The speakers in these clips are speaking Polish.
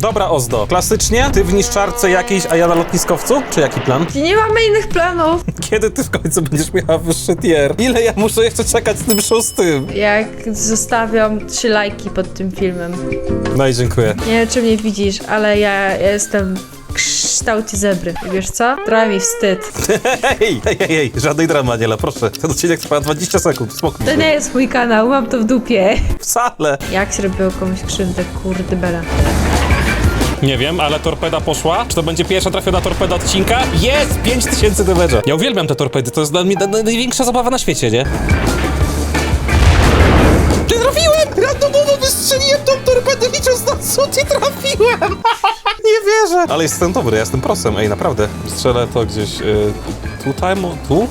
Dobra, Ozdo. Klasycznie? Ty w niszczarce jakiejś, a ja na lotniskowcu? Czy jaki plan? Nie mamy innych planów. Kiedy ty w końcu będziesz miała wyższy tier? Ile ja muszę jeszcze czekać z tym szóstym? Jak zostawiam trzy lajki pod tym filmem. No i dziękuję. Nie wiem, czy mnie widzisz, ale ja jestem w kształcie zebry. I wiesz co? Trochę mi wstyd. Hej, hej, hej, hej, żadnej dramy, Aniela, proszę. Ten odcinek trwa 20 sekund, spokój To się. nie jest mój kanał, mam to w dupie. Wcale. Jak się robiło komuś krzywdę, kurde bela. Nie wiem, ale torpeda poszła. Czy to będzie pierwsza trafiona torpeda odcinka? Jest! 5000 damage'a. Ja uwielbiam te torpedy, to jest dla mnie na- na- największa zabawa na świecie, nie? Ty trafiłem! Randomowo wystrzeliłem tą torpedę licząc na cud i trafiłem! Nie wierzę! Ale jestem dobry, ja jestem prosem, ej, naprawdę. Strzelę to gdzieś y, tutaj, tu?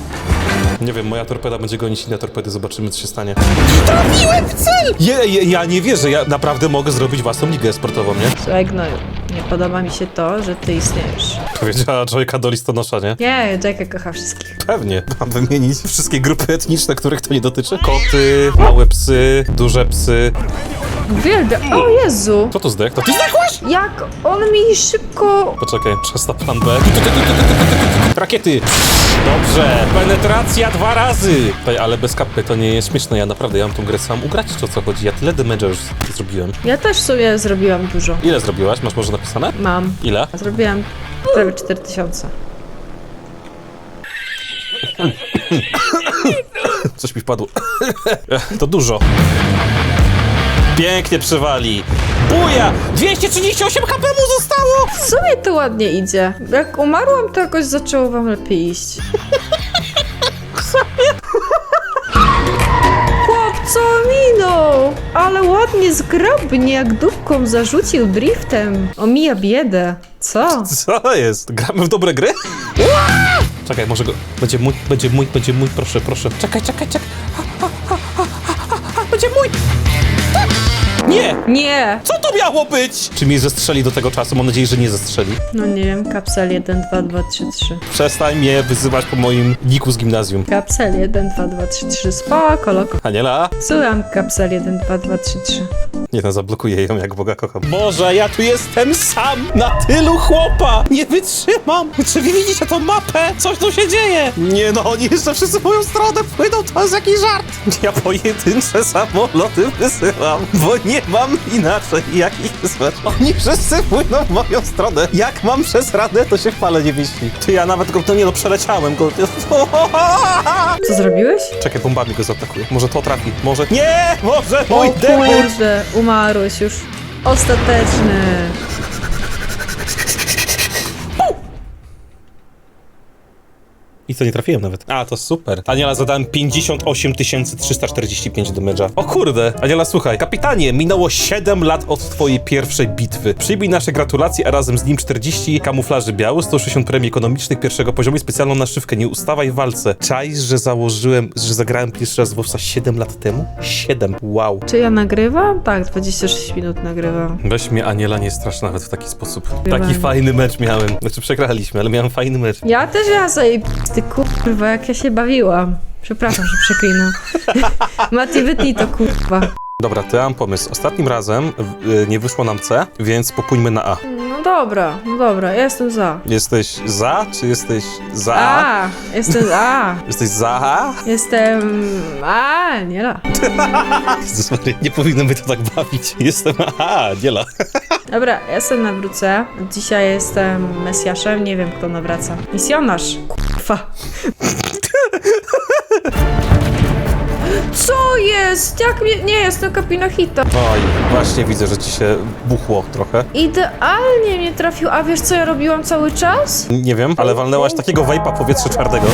Nie wiem, moja torpeda będzie gonić inne torpedy, zobaczymy co się stanie. Trafiłem w cel! Je, je, ja nie wierzę, ja naprawdę mogę zrobić własną ligę sportową, nie? Słuchaj, gnoju. Nie podoba mi się to, że ty istniejesz. Powiedziała Joyka do listonosza, nie? Nie, Jacka kocha wszystkich. Pewnie. Mam wymienić wszystkie grupy etniczne, których to nie dotyczy? Koty, małe psy, duże psy. Uwielbiam. O Jezu! Kto to zdech? To ty zdechłaś? Jak on mi szybko... Poczekaj, czas na plan B. Rakiety! Dobrze, penetracja dwa razy! Ej, ale bez kapy to nie jest śmieszne, ja naprawdę, ja mam tą grę sam ugrać, czy o co chodzi? Ja tyle damage'a już zrobiłem. Ja też w sumie zrobiłam dużo. Ile zrobiłaś? Masz może napisane? Mam. Ile? Zrobiłam prawie 4000. Coś mi wpadło. to dużo. Pięknie przywali. Buja! 238 HP mu zostało! W sumie to ładnie idzie. Jak umarłam, to jakoś zaczęło wam lepiej iść. Ale ładnie, zgrabnie, jak dupką zarzucił driftem. Omija biedę. Co? Co jest? Gramy w dobre gry? Czekaj, może go... Będzie mój, będzie mój, będzie mój, proszę, proszę. Czekaj, czekaj, czekaj. Ha, ha, ha, ha, ha, ha. Będzie mój! Nie! Nie! Co to miało być? Czy mnie zestrzeli do tego czasu? Mam nadzieję, że nie zestrzeli. No nie wiem, kapsel 1, 2, 2, 3, 3. Przestań mnie wyzywać po moim niku z gimnazjum. Kapsel 1, 2, 2, 3, 3. Spoko, loko. Aniela? Słucham kapsel 1, 2, 2, 3, 3. Nie no, zablokuję ją jak Boga kocham. Boże, ja tu jestem sam na tylu chłopa! Nie wytrzymam! Czy wy widzicie tą mapę? Coś tu się dzieje! Nie no, oni jeszcze wszyscy w moją stronę płyną, to jest jakiś żart! Ja pojedyncze samoloty wysyłam, bo nie mam inaczej jak ich wysłać. Oni wszyscy płyną w moją stronę. Jak mam przez radę, to się w pale nie wieści. Ty, ja nawet go, no nie no, przeleciałem go. Co zrobiłeś? Czekaj, bombami go zaatakuję. Może to trafi, może... Nie! Może O mój debiut! kurde, umarłeś już. Ostateczny. I co, nie trafiłem nawet. A, to super. Aniela, zadałem 58 345 damage'a. O kurde! Aniela, słuchaj. Kapitanie, minęło 7 lat od twojej pierwszej bitwy. Przyjmij nasze gratulacje, a razem z nim 40 kamuflaży biały, 160 premii ekonomicznych pierwszego poziomu i specjalną naszywkę. Nie ustawaj w walce. Czaisz, że założyłem, że zagrałem pierwszy raz w WoWsa 7 lat temu? 7. Wow. Czy ja nagrywam? Tak, 26 minut nagrywam. Weź mnie, Aniela, nie strasz nawet w taki sposób. Taki fajny mecz miałem. Znaczy, przegraliśmy, ale miałem fajny mecz. Ja też ja zajebisty, kurwa, jak ja się bawiłam. Przepraszam, że przeklinam. Mati, wytnij to, kurwa. Dobra, to ja mam pomysł. Ostatnim razem y, nie wyszło nam C, więc popójmy na A. No dobra, no dobra, ja jestem za. Jesteś za, czy jesteś za? A, jestem A. Jesteś za? Jestem A, nie la. Jezus Maria, nie powinno mnie to tak bawić. Jestem aha, dziela. Dobra, ja sobie nawrócę. Dzisiaj jestem Mesjaszem, nie wiem kto nawraca. Misjonarz, kurwa. Co jest? Jak mnie... Nie, jestem Kapinahita. Oj, właśnie widzę, że ci się buchło trochę. Idealnie mnie trafił, a wiesz co ja robiłam cały czas? Nie wiem, ale walnęłaś takiego wejpa powietrze czwartego.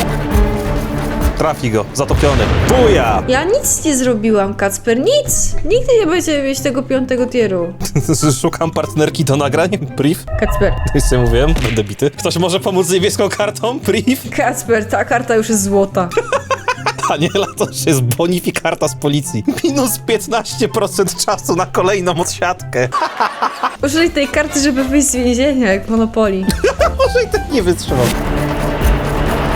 Trafi go, zatopiony. Buja! Ja nic nie zrobiłam, Kacper, nic! Nigdy nie będziemy mieć tego piątego tieru. Szukam partnerki do nagrań. Brief. Kacper, Nic nie mówiłem, będę bity. Ktoś może pomóc z niebieską kartą? Brief. Kacper, ta karta już jest złota. Aniela, to już jest bonifikarta z policji. Minus 15% czasu na kolejną odsiadkę. Użyj tej karty, żeby wyjść z więzienia, jak w Monopolii. Może i tak nie wytrzymam.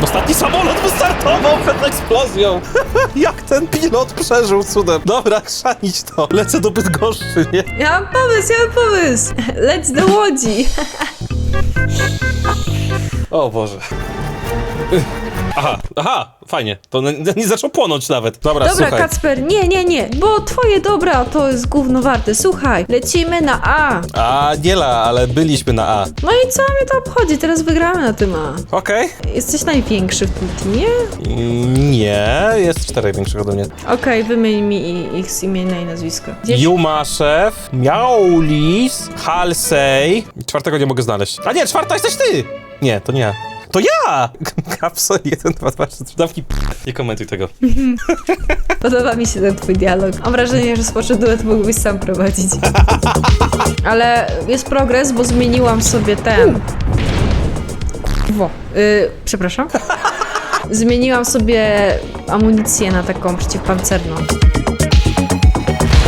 Ostatni samolot wystartował przed eksplozją. Jak ten pilot przeżył cudem. Dobra, chrzanić to. Lecę do Bydgoszczy, nie? Ja mam pomysł, ja mam pomysł. Leć do Łodzi. O Boże. Aha, aha, fajnie. To nie, nie zaczął płonąć nawet. Dobra, Dobra, słuchaj. Kacper, nie, nie, nie, bo twoje dobra to jest gówno warte. Słuchaj, lecimy na A. A, Niela, ale byliśmy na A. No i co mnie to obchodzi? Teraz wygramy na tym A. Okej. Jesteś największy w tym teamie? Mm, Nie, jest czterech większych ode mnie. Okej, wymień mi i- ich z imienia i nazwiska. Gdzie- Jumaszew, Miaulis, Halsey. Czwartego nie mogę znaleźć. A nie, czwarta jesteś ty! Nie, to nie ja. To ja! Kapsel 1, 2, 3, 4. Dawki. Nie komentuj tego. Podoba mi się ten twój dialog. Mam wrażenie, że spoczy duet mógłbyś sam prowadzić. Ale jest progres, bo zmieniłam sobie ten... Wo. Y, przepraszam. Zmieniłam sobie amunicję na taką przeciwpancerną.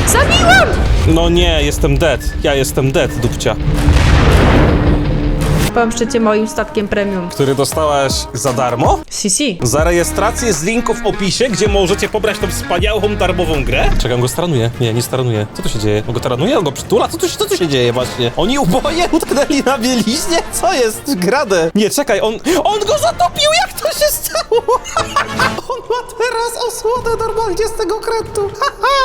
Zabiłam! No nie, jestem dead. Ja jestem dead, dupcia. Pomszczycie moim statkiem premium. Który dostałaś za darmo? Sisi. Za rejestrację z linku w opisie, gdzie możecie pobrać tą wspaniałą darmową grę. Czekam, go staranuje. Nie, nie staranuje. Co tu się dzieje? On go taranuje? On go przytula? Co tu, się- co tu się dzieje właśnie? Oni oboje utknęli na bieliźnie? Co jest grade? Nie, czekaj, on... On go zatopił! Jak to się stało? on ma teraz osłodę normalnie z tego krętu.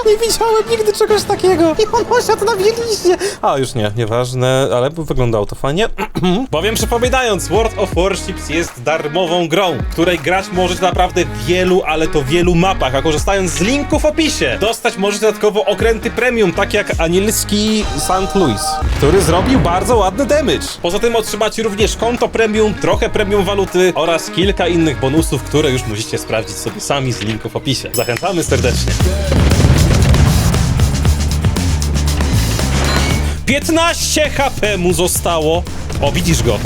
nie widziałem nigdy czegoś takiego. I on osiadł na bieliźnie. A, już nie, nieważne, ale wyglądało to fajnie. Bowiem przypominając, World of Warships jest darmową grą, której grać możecie naprawdę wielu, ale to wielu mapach, a korzystając z linku w opisie, dostać możecie dodatkowo okręty premium, tak jak anielski St. Louis, który zrobił bardzo ładny damage. Poza tym otrzymacie również konto premium, trochę premium waluty oraz kilka innych bonusów, które już musicie sprawdzić sobie sami z linku w opisie. Zachęcamy serdecznie. 15 HP mu zostało. O, widzisz go.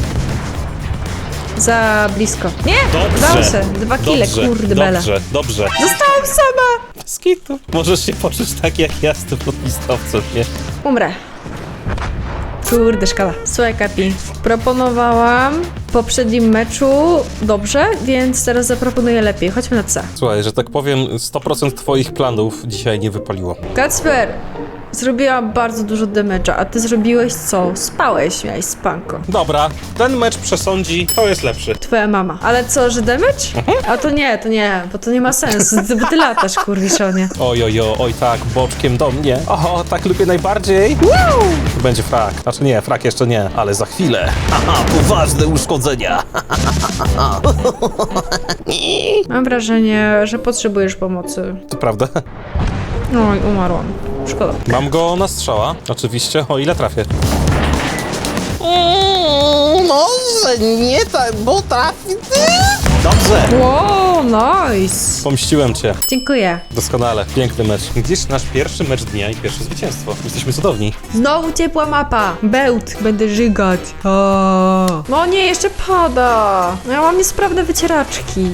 Za blisko. Nie! Dobrze. Dwa kile, dobrze, kurde bele. Dobrze, dobrze. Zostałam sama! Skitu. Możesz się poczuć tak jak ja z tym lotnistowcem, nie? Umrę. Kurde, szkala. Słuchaj, Kapi. Proponowałam poprzednim meczu dobrze, więc teraz zaproponuję lepiej. Chodźmy na C. Słuchaj, że tak powiem, 100% twoich planów dzisiaj nie wypaliło. Kacper! Zrobiłam bardzo dużo damage'a, a ty zrobiłeś co? Spałeś, miałeś spanko. Dobra, ten mecz przesądzi, kto jest lepszy. Twoja mama. Ale co, że damage? A to nie, to nie, bo to nie ma sensu, bo ty latasz, kurwiszonie. Oj, oj, oj, oj, tak, boczkiem do mnie. O, tak lubię najbardziej. To będzie frak. Znaczy nie, frak jeszcze nie, ale za chwilę. Aha, poważne uszkodzenia. Mam wrażenie, że potrzebujesz pomocy. To prawda. Oj, umarłam. Szkoda. Mam go na strzała, oczywiście, o ile trafię. Może nie tak, bo trafi. Dobrze. Wow, nice! Pomściłem cię. Dziękuję. Doskonale, piękny mecz. Gdzieś nasz pierwszy mecz dnia i pierwsze zwycięstwo. Jesteśmy cudowni. Znowu ciepła mapa. Bełt. Będę żygać. O. No nie, jeszcze pada. No Ja mam niesprawne wycieraczki.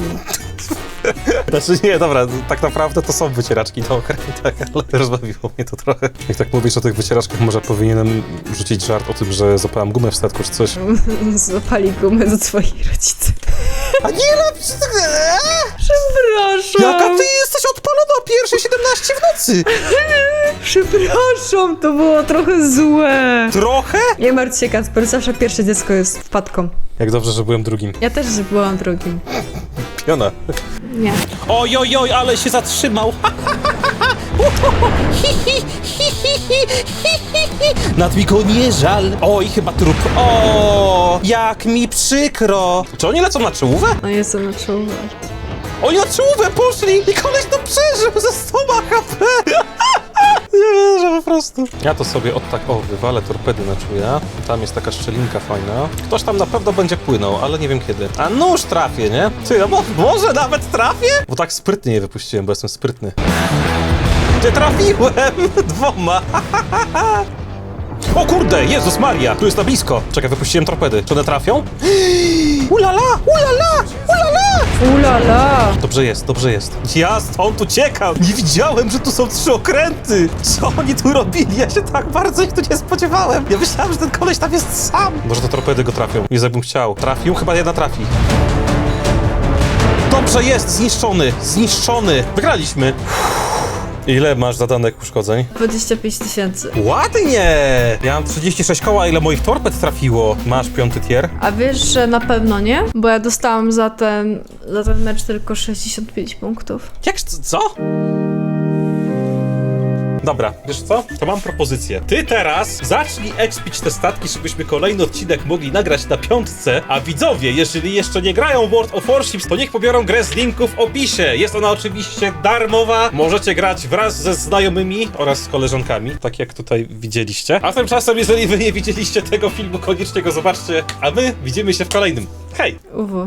Znaczy nie, dobra, tak naprawdę to są wycieraczki do okrętek, ale rozbawiło mnie to trochę. Jak tak mówisz o tych wycieraczkach, może powinienem rzucić żart o tym, że zapałem gumę w statku czy coś. Zapali gumę do twoich rodziców. A nie robisz tego. Przepraszam. Jaka ty jesteś odpalona o pierwszej 17 w nocy? Przepraszam, to było trochę złe. Trochę? Nie martw się, Kacper, zawsze pierwsze dziecko jest wpadką. Jak dobrze, że byłem drugim. Ja też byłam drugim. Piona. Nie. Oj, oj, oj, ale się zatrzymał. Nad mi go nie żal. Oj, chyba trup. O, jak mi przykro. Czy oni lecą na czołówę? No jestem na czołówce. Oni na czołówę poszli i koleś to przeżył ze 100 HP. Nie wierzę po prostu. Ja to sobie od tak, o, wywalę torpedy na czuja. Tam jest taka szczelinka fajna. Ktoś tam na pewno będzie płynął, ale nie wiem kiedy. A nóż trafię, nie? Ty, no mo- może nawet trafię? Bo tak sprytnie je wypuściłem, bo jestem sprytny. Gdzie trafiłem? Dwoma. O kurde, Jezus Maria, tu jest na blisko. Czekaj, wypuściłem torpedy. Czy one trafią? Ulala, ulala, ulala! Ulala! Dobrze jest, dobrze jest. Ja stąd uciekam! Nie widziałem, że tu są trzy okręty! Co oni tu robili? Ja się tak bardzo ich tu nie spodziewałem! Ja myślałem, że ten koleś tam jest sam! Może te torpedy go trafią. Nie bym chciał. Trafił? Chyba jedna trafi. Dobrze, jest, zniszczony, zniszczony. Wygraliśmy. Ile masz zadanych uszkodzeń? 25 tysięcy. Ładnie! Ja mam 36 koła, ile moich torped trafiło? Masz piąty tier? A wiesz, że na pewno nie? Bo ja dostałam za ten, za ten mecz tylko 65 punktów. Jak, co? Dobra, wiesz co? To mam propozycję. Ty teraz zacznij expić te statki, żebyśmy kolejny odcinek mogli nagrać na piątce, a widzowie, jeżeli jeszcze nie grają w World of Warships, to niech pobiorą grę z linku w opisie. Jest ona oczywiście darmowa, możecie grać wraz ze znajomymi oraz z koleżankami, tak jak tutaj widzieliście. A tymczasem, jeżeli wy nie widzieliście tego filmu, koniecznie go zobaczcie, a my widzimy się w kolejnym. Hej! Uwu.